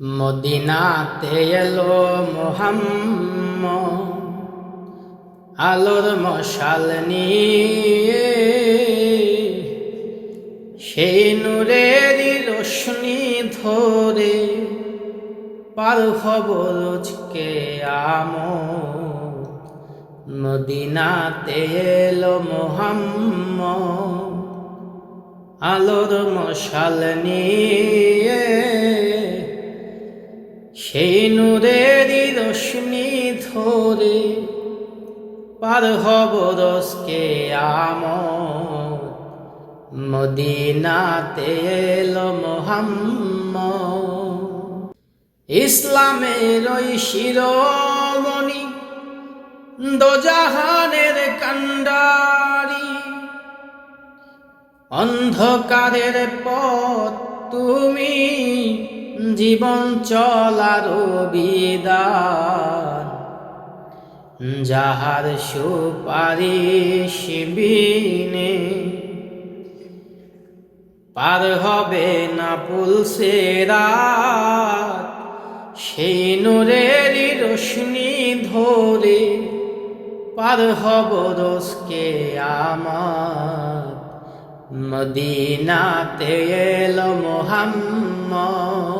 মদিনাতে এলো মোহাম্ম আলোর মশাল নিয়ে সেই নূরের রোশনি ধরে পার খবরকে আম মদিনাতে এলো মোহাম্ম আলোর মশাল নিয়ে সেই নূরেরই রশ্মি ধরে পার হব রসকে আম মদিনাতে এলো মোহাম্মদ। ইসলামের ওই শিরোমণি, দোজাহানের কান্ডারি অন্ধকারের পথ তুমি জীবন চলার বিদান যাহার সুপারিশ বিনে পার হবে না পুলসেরা সেই নূরেরই রোশনি ধরে পার হব রোসকে আমার। মদিনাতে এলো মোহাম্মদ।